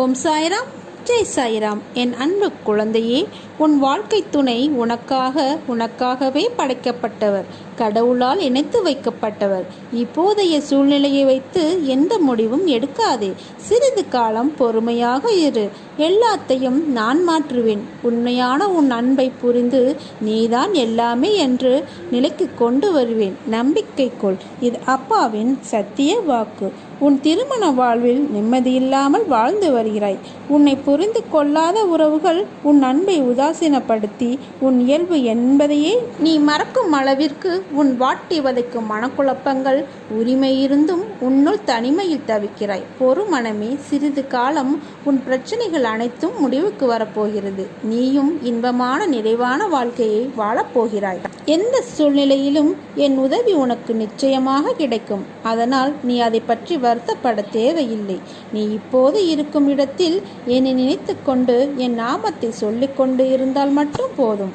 ஓம் சாய்ராம். ஜெய் சாய்ராம். என் அன்பு குழந்தையே உன் வாழ்க்கை துணை உனக்காக உனக்காகவே படைக்கப்பட்டவர். கடவுளால் இணைத்து வைக்கப்பட்டவர். இப்போதைய சூழ்நிலையை வைத்து எந்த முடிவும் எடுக்காதே. சிறிது காலம் பொறுமையாக இரு. எல்லாத்தையும் நான் மாற்றுவேன். உண்மையான உன் அன்பை புரிந்து நீதான் எல்லாமே என்று நிலைக்கு கொண்டு வருவேன். நம்பிக்கை கொள். இது அப்பாவின் சத்திய வாக்கு. உன் திருமண வாழ்வில் நிம்மதியில்லாமல் வாழ்ந்து வருகிறாய். உன்னை புரிந்து கொள்ளாத உறவுகள் உன் அன்பை உதாசீனப்படுத்தி உன் இயல்பு என்பதையே நீ மறக்கும் அளவிற்கு உன் வாட்டி வதைக்கும் மனக்குழப்பங்கள் உரிமை இருந்தும் உன்னுள் தனிமையில் தவிக்கிறாய். பொறு மனமே சிறிது காலம் உன் பிரச்சனைகள் அனைத்தும் முடிவுக்கு வரப்போகிறது. நீயும் இன்பமான நிறைவான வாழ்க்கையை வாழப்போகிறாய். எந்த சூழ்நிலையிலும் என் உதவி உனக்கு நிச்சயமாக கிடைக்கும். அதனால் நீ அதை பற்றி வருத்தப்பட தேவையில்லை. நீ இப்போது இருக்கும் இடத்தில் என்னை நினைத்து கொண்டு என் நாமத்தை சொல்லிக்கொண்டு இருந்தால் மட்டும் போதும்.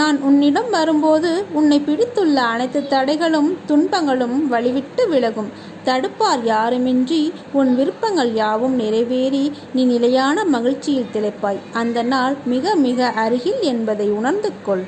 நான் உன்னிடம் வரும்போது உன்னை பிடித்துள்ள அனைத்து தடைகளும் துன்பங்களும் வழிவிட்டு விலகும். தடுப்பார் யாருமின்றி உன் விருப்பங்கள் யாவும் நிறைவேறி நீ நிலையான மகிழ்ச்சியில் திளைப்பாய். அந்த நாள் மிக மிக அருகில் என்பதை உணர்ந்து கொள்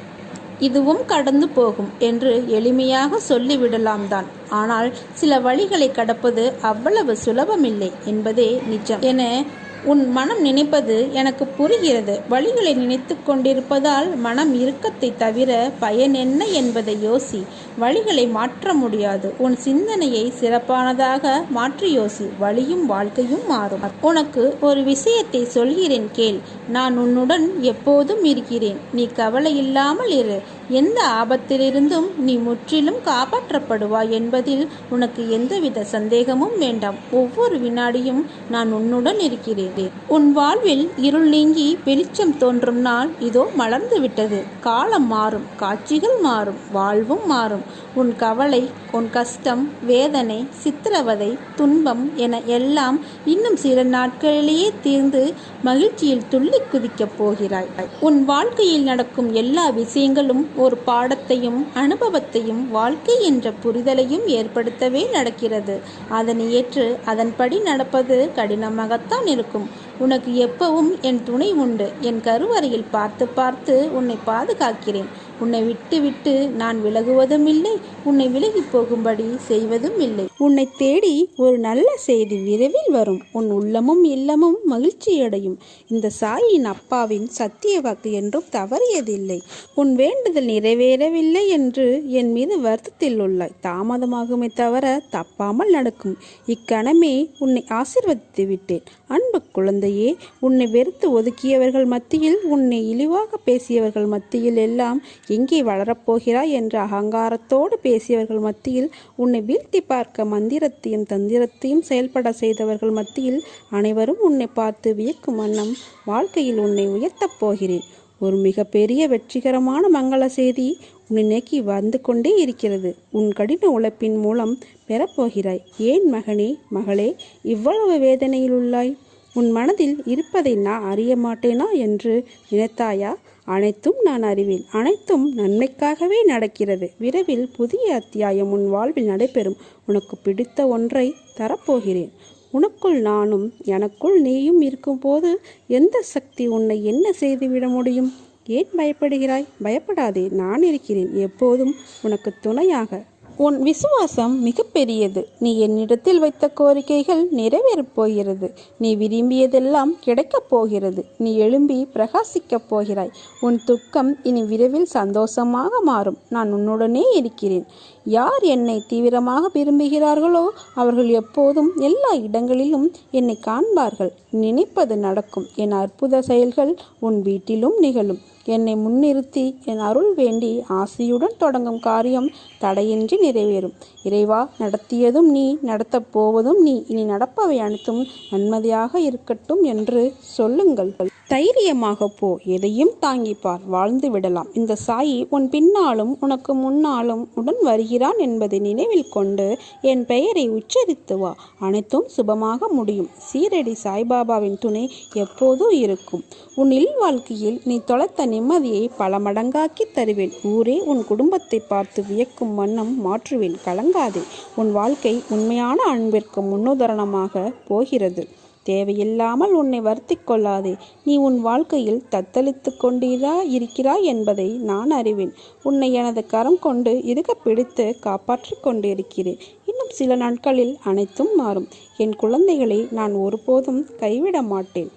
இதுவும் கடந்து போகும் என்று எளிமையாக சொல்லிவிடலாம் தான் ஆனால் சில வழிகளை கடப்பது அவ்வளவு சுலபமில்லை என்பதே நிஜம். என உன் மனம் நினைப்பது எனக்கு புரிகிறது. வழிகளை நினைத்து கொண்டிருப்பதால் மனம் இறுக்கத்தை தவிர பயன் என்ன என்பதை யோசி. வழிகளை மாற்ற முடியாது. உன் சிந்தனையை சிறப்பானதாக மாற்றி யோசி. வழியும் வாழ்க்கையும் மாறும். உனக்கு ஒரு விஷயத்தை சொல்கிறேன் கேள். நான் உன்னுடன் எப்போதும் இருக்கிறேன். நீ கவலை இல்லாமல் இரு. எந்த ஆபத்திலிருந்தும் நீ முற்றிலும் காப்பாற்றப்படுவாய் என்பதில் உனக்கு எந்தவித சந்தேகமும் வேண்டாம். ஒவ்வொரு வினாடியும் நான் உன்னுடன் இருக்கிறேன். உன் வாழ்வில் இருள் நீங்கி வெளிச்சம் தோன்றும் நாள் இதோ மலர்ந்து விட்டது. காலம் மாறும் காட்சிகள் மாறும் வாழ்வும் மாறும். உன் கவலை உன் கஷ்டம் வேதனை சித்திரவதை துன்பம் என எல்லாம் இன்னும் சில நாட்களிலேயே தீர்ந்து மகிழ்ச்சியில் துள்ளி குதிக்கப் போகிறாய். உன் வாழ்க்கையில் நடக்கும் எல்லா விஷயங்களும் ஒரு பாடத்தையும் அனுபவத்தையும் வாழ்க்கை என்ற புரிதலையும் ஏற்படுத்தவே நடக்கிறது. அதனை ஏற்று அதன்படி நடப்பது கடினமாகத்தான் இருக்கும். உனக்கு எப்பவும் என் துணை உண்டு. என் கருவறையில் பார்த்து பார்த்து உன்னை பாதுகாக்கிறேன். உன்னை விட்டு விட்டு நான் விலகுவதும் இல்லை உன்னை விலகி போகும்படி செய்வதும் இல்லை. உன்னை தேடி ஒரு நல்ல செய்தி விரைவில் வரும். உன் உள்ளமும் இல்லமும் மகிழ்ச்சியடையும். இந்த சாயின் அப்பாவின் சத்திய வாக்கு என்றும் தவறியதில்லை. உன் வேண்டுதல் நிறைவேறவில்லை என்று என் மீது வருத்தத்தில் உள்ளாய். தாமதமாகுமே தவிர தப்பாமல் நடக்கும். இக்கணமே உன்னை ஆசிர்வதித்து விட்டேன். அன்பு குழந்தையே உன்னை வெறுத்து ஒதுக்கியவர்கள் மத்தியில் உன்னை இழிவாக பேசியவர்கள் மத்தியில் எல்லாம் எங்கே வளரப்போகிறாய் என்ற அகங்காரத்தோடு பேசியவர்கள் மத்தியில் உன்னை வீழ்த்தி பார்க்க மந்திரத்தையும் தந்திரத்தையும் செயல்பட செய்தவர்கள் மத்தியில் அனைவரும் உன்னை பார்த்து வியக்கும் வண்ணம் வாழ்க்கையில் உன்னை உயர்த்தப் போகிறேன். ஒரு மிகப்பெரிய வெற்றிகரமான மங்கள செய்தி உன்னை நோக்கி வந்து கொண்டே இருக்கிறது. உன் கடின உழைப்பின் மூலம் பெறப்போகிறாய். ஏன் மகனே மகளே இவ்வளவு வேதனையில் உள்ளாய்? உன் மனதில் இருப்பதை நான் அறிய மாட்டேனா என்று நினைத்தாயா? அனைத்தும் நான் அறிவேன். அனைத்தும் நன்மைக்காகவே நடக்கிறது. விரைவில் புதிய அத்தியாயம் உன் வாழ்வில் நடைபெறும். உனக்கு பிடித்த ஒன்றை தரப்போகிறேன். உனக்குள் நானும் எனக்குள் நீயும் இருக்கும்போது எந்த சக்தி உன்னை என்ன செய்துவிட முடியும்? ஏன் பயப்படுகிறாய்? பயப்படாதே. நான் இருக்கிறேன். எப்போதும் உனக்கு துணையாக உன் விசுவாசம் மிகப்பெரியது. நீ என்னிடத்தில் வைத்த கோரிக்கைகள் நிறைவேறப் போகிறது. நீ விரும்பியதெல்லாம் கிடைக்கப் போகிறது. நீ எழும்பி பிரகாசிக்கப் போகிறாய். உன் துக்கம் இனி விரைவில் சந்தோஷமாக மாறும். நான் உன்னுடனே இருக்கிறேன். யார் என்னை தீவிரமாக விரும்புகிறார்களோ அவர்கள் எப்போதும் எல்லா இடங்களிலும் என்னை காண்பார்கள். நினைப்பது நடக்கும். என் அற்புத செயல்கள் உன் வீட்டிலும் நிகழும். என்னை முன்னிறுத்தி என் அருள் வேண்டி ஆசையுடன் தொடங்கும் காரியம் தடையின்றி நிறைவேறும். இறைவா நடத்தியதும் நீ நடத்தப் போவதும் நீ. இனி நடப்பவை அனைத்தும் நன்மதியாக இருக்கட்டும் என்று சொல்லுங்கள். தைரியமாக போ எதையும் தாங்கிப்பார் வாழ்ந்து விடலாம். இந்த சாயி உன் பின்னாலும் உனக்கு முன்னாலும் உடன் வருகிறான் என்பதை நினைவில் கொண்டு என் பெயரை உச்சரித்து வா. அனைத்தும் சுபமாக முடியும். சீரடி சாய்பாபாவின் துணை எப்போதும் இருக்கும். உன் இல் வாழ்க்கையில் நீ தொலைத்த நிம்மதியை பல மடங்காக்கி தருவேன். ஊரே உன் குடும்பத்தை பார்த்து வியக்கும் வண்ணம் மாற்றுவேன். கலங்காதே. உன் வாழ்க்கை உண்மையான அன்பிற்கு முன்னுதாரணமாக போகிறது. தேவையில்லாமல் உன்னை வருத்தி கொள்ளாதே. நீ உன் வாழ்க்கையில் தத்தளித்து கொண்டீரா இருக்கிறாய் என்பதை நான் அறிவேன். உன்னை எனது கரம் கொண்டு இருக பிடித்து காப்பாற்றிக் கொண்டிருக்கிறேன். இன்னும் சில நாட்களில் அனைத்தும் மாறும். என் குழந்தைகளை நான் ஒருபோதும் கைவிட மாட்டேன்.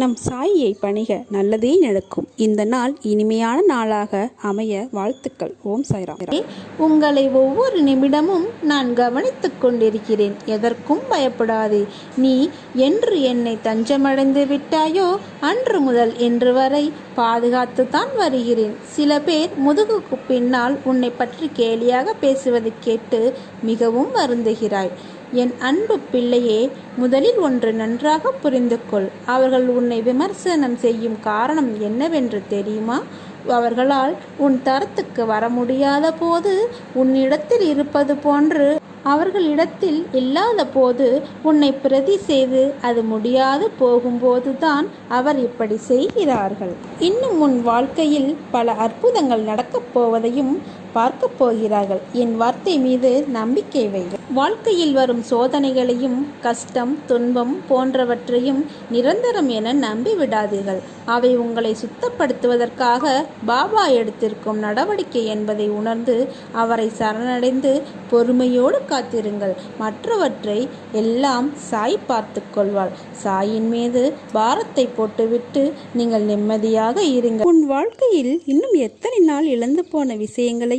நம் சாயியை பணிக நல்லதே நடக்கும். இந்த நாள் இனிமையான நாளாக அமைய வாழ்த்துக்கள். ஓம் சாய்ராம். உங்களை ஒவ்வொரு நிமிடமும் நான் கவனித்துக் கொண்டிருக்கிறேன். எதற்கும் பயப்படாதே. நீ என்று என்னை தஞ்சமடைந்து விட்டாயோ அன்று முதல் இன்று வரை பாதுகாத்து தான் வருகிறேன். சில பேர் முதுகுக்கு பின்னால் உன்னை பற்றி கேலியாக பேசுவதை கேட்டு மிகவும் வருந்துகிறாய். என் அன்பு பிள்ளையே முதலில் ஒன்று நன்றாக புரிந்து கொள் அவர்கள் உன்னை விமர்சனம் செய்யும் காரணம் என்னவென்று தெரியுமா? அவர்களால் உன் தரத்துக்கு வர முடியாத போது உன்னிடத்தில் இருப்பது போன்று அவர்களிடத்தில் இல்லாத போது உன்னை பிரதி செய்து அது முடியாது போகும்போதுதான் அவர் இப்படி செய்கிறார்கள். இன்னும் உன் வாழ்க்கையில் பல அற்புதங்கள் நடக்கப் போவதையும் பார்க்க போகிறார்கள். என் வார்த்தை மீது நம்பிக்கை வைகள் வாழ்க்கையில் வரும் சோதனைகளையும் கஷ்டம் துன்பம் போன்றவற்றையும் நிரந்தரம் என நம்பிவிடாதீர்கள். அவை உங்களை சுத்தப்படுத்துவதற்காக பாபா எடுத்திருக்கும் நடவடிக்கை என்பதை உணர்ந்து அவரை சரணடைந்து பொறுமையோடு காத்திருங்கள். மற்றவற்றை எல்லாம் சாய் பார்த்து கொள்வாள். சாயின் மீது பாரத்தை போட்டுவிட்டு நீங்கள் நிம்மதியாக இருங்கள். உன் வாழ்க்கையில் இன்னும் எத்தனை நாள் இழந்து போன விஷயங்களை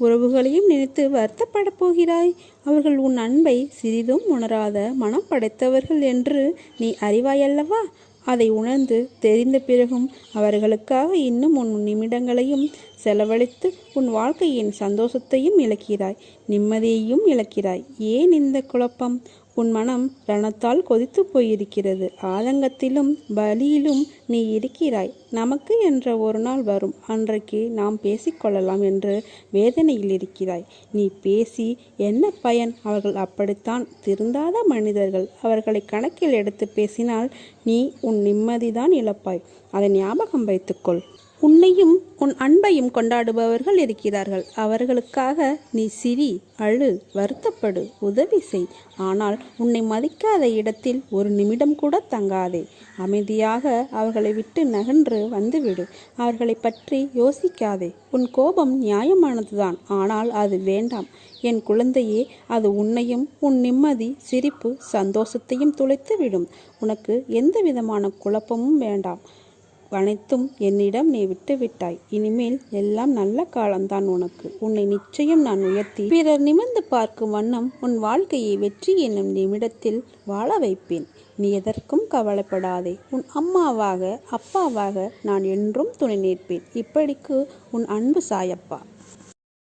உறவுகளையும் நினைத்து வருத்தப்பட போகிறாய். அவர்கள் உன் அன்பை சிறிதும் உணராத மனம் படைத்தவர்கள் என்று நீ அறிவாயல்லவா? அதை உணர்ந்து தெரிந்த பிறகும் அவர்களுக்காக இன்னும் உன் நிமிடங்களையும் செலவழித்து உன் வாழ்க்கையின் சந்தோஷத்தையும் இழக்கிறாய். நிம்மதியையும் இழக்கிறாய். ஏன் இந்த குழப்பம்? உன் மனம் ரணத்தால் கொதித்து போயிருக்கிறது. ஆதங்கத்திலும் பலியிலும் நீ இருக்கிறாய். நமக்கு என்ற ஒரு நாள் வரும். அன்றைக்கு நாம் பேசிக்கொள்ளலாம் என்று வேதனையில் இருக்கிறாய். நீ பேசி என்ன பயன்? அவர்கள் அப்படித்தான் திருந்தாத மனிதர்கள். அவர்களை கணக்கில் எடுத்து பேசினால் நீ உன் நிம்மதிதான் இழப்பாய். அதை ஞாபகம் வைத்துக்கொள். உன்னையும் உன் அன்பையும் கொண்டாடுபவர்கள் இருக்கிறார்கள். அவர்களுக்காக நீ சிரி அழு வருத்தப்படு உதவி செய். ஆனால் உன்னை மதிக்காத இடத்தில் ஒரு நிமிடம் கூட தங்காதே. அமைதியாக அவர்களை விட்டு நகன்று வந்துவிடு. அவர்களை பற்றி யோசிக்காதே. உன் கோபம் நியாயமானதுதான். ஆனால் அது வேண்டாம். என் குழந்தையே அது உன்னையும் உன் நிம்மதி சிரிப்பு சந்தோஷத்தையும் துளைத்து விடும் உனக்கு எந்த விதமான குழப்பமும் வேண்டாம். அனைத்தும் என்னிடம் நீ விட்டுவிட்டாய். இனிமேல் எல்லாம் நல்ல காலம்தான் உனக்கு. உன்னை நிச்சயம் நான் உயர்த்தி பிறர் நிமிர்ந்து பார்க்கும் வண்ணம் உன் வாழ்க்கையை வெற்றி என்னும் நிமிடத்தில் வாழ வைப்பேன். நீ எதற்கும் கவலைப்படாதே. உன் அம்மாவாக அப்பாவாக நான் என்றும் துணை நிற்பேன். இப்படிக்கு உன் அன்பு சாயப்பா.